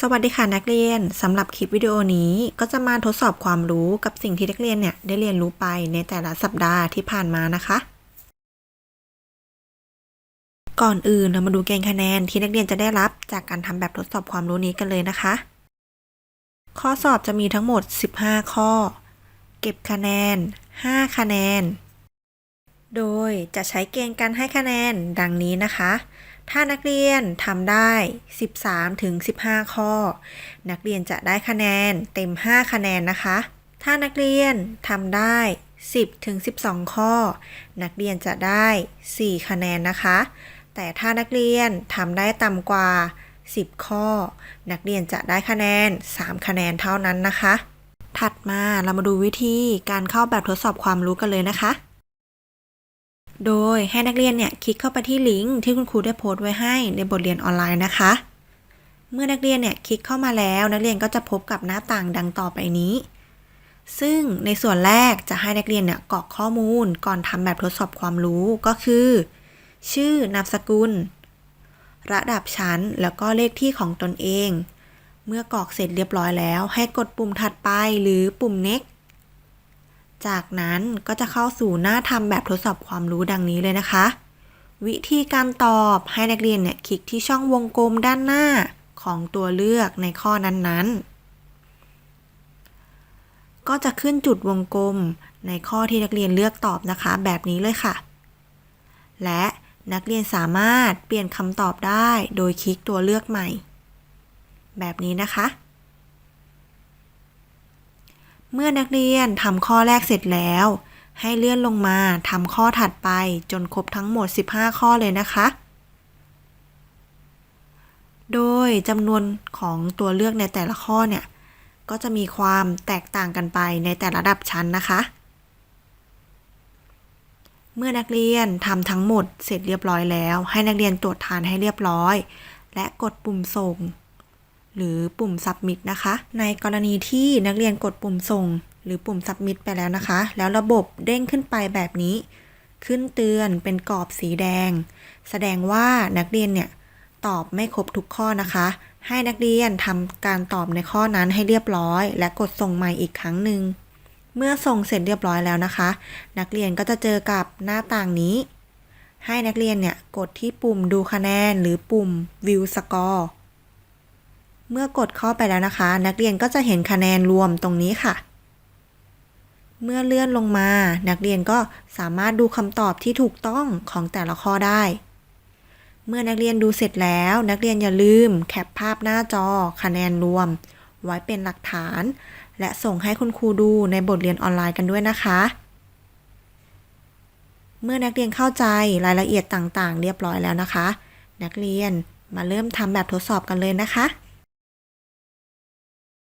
สวัสดีค่ะนักเรียนสำหรับคลิปวิดีโอนี้ก็จะมาทดสอบความรู้กับสิ่งที่นักเรียนเนี่ยได้เรียนรู้ไปในแต่ละสัปดาห์ที่ผ่านมานะคะ ก่อนอื่นเรามาดูเกณฑ์คะแนนที่นักเรียนจะได้รับจากการทำแบบทดสอบความรู้นี้กันเลยนะคะ ข้อสอบจะมีทั้งหมด 15 ข้อ เก็บคะแนน 5 คะแนน โดยจะใช้เกณฑ์การให้คะแนนดังนี้นะคะ ถ้านักเรียนทำได้ 13ถึง15 ข้อ นักเรียนจะได้คะแนนเต็ม 5 คะแนนนะคะ ถ้านักเรียนทำได้ 10ถึง12 ข้อ นักเรียนจะได้ 4 คะแนนนะคะ แต่ถ้านักเรียนทำได้ต่ำกว่า 10 ข้อ นักเรียนจะได้คะแนน 3 คะแนนเท่านั้นนะคะ ถัดมาเรามาดูวิธีการเข้าแบบทดสอบความรู้กันเลยนะคะ โดยให้นักเรียนเนี่ยคลิกเข้าไปที่ลิงก์ที่คุณครูได้โพสต์ไว้ให้ในบทเรียนออนไลน์นะคะ เมื่อนักเรียนเนี่ยคลิกเข้ามาแล้วนักเรียนก็จะพบกับหน้าต่างดังต่อไปนี้ ซึ่งในส่วนแรกจะให้นักเรียนเนี่ยกรอกข้อมูลก่อนทำแบบทดสอบความรู้ก็คือ ชื่อนามสกุล ระดับชั้นแล้วก็เลขที่ของตนเอง เมื่อกรอกเสร็จเรียบร้อยแล้ว ให้กดปุ่มถัดไปหรือปุ่ม next จากนั้นก็จะเข้าสู่หน้าทำแบบทดสอบความรู้ดังนี้เลยนะคะ วิธีการตอบให้นักเรียนเนี่ยคลิกที่ช่องวงกลมด้านหน้าของตัวเลือกในข้อนั้นๆ ก็จะขึ้นจุดวงกลมในข้อที่นักเรียนเลือกตอบนะคะ แบบนี้เลยค่ะ และนักเรียนสามารถเปลี่ยนคำตอบได้โดยคลิกตัวเลือกใหม่ แบบนี้นะคะ เมื่อนักเรียนทำข้อแรกเสร็จแล้ว ให้เลื่อนลงมาทำข้อถัดไปจนครบทั้งหมด 15 ข้อเลยนะคะ โดยจำนวนของตัวเลือกในแต่ละข้อเนี่ย ก็จะมีความแตกต่างกันไปในแต่ละระดับชั้นนะคะ เมื่อนักเรียนทำทั้งหมดเสร็จเรียบร้อยแล้ว ให้นักเรียนตรวจทานให้เรียบร้อย และกดปุ่มส่ง หรือปุ่ม submit นะคะ ในกรณีที่นักเรียนกดปุ่มส่ง หรือปุ่ม submit ไปแล้วนะคะ แล้วระบบเด้งขึ้นไปแบบนี้ ขึ้นเตือนเป็นกรอบสีแดง แสดงว่านักเรียนเนี่ยตอบไม่ครบทุกข้อนะคะ ให้นักเรียนทำการตอบในข้อนั้นให้เรียบร้อย และกดส่งใหม่อีกครั้งหนึ่งเมื่อส่งเสร็จเรียบร้อยแล้วนะคะ นักเรียนก็จะเจอกับหน้าต่างนี้ ให้นักเรียนเนี่ยกดที่ปุ่มดูคะแนนหรือปุ่ม view score เมื่อกดเข้าไปแล้วนะคะ นักเรียนก็จะเห็นคะแนนรวมตรงนี้ค่ะ เมื่อเลื่อนลงมา นักเรียนก็สามารถดูคำตอบที่ถูกต้องของแต่ละข้อได้ เมื่อนักเรียนดูเสร็จแล้ว นักเรียนอย่าลืมแคปภาพหน้าจอ คะแนนรวม ไว้เป็นหลักฐาน และส่งให้คุณครูดูในบทเรียนออนไลน์กันด้วยนะคะ เมื่อนักเรียนเข้าใจรายละเอียดต่างๆ เรียบร้อยแล้วนะคะ นักเรียนมาเริ่มทำแบบทดสอบกันเลยนะคะ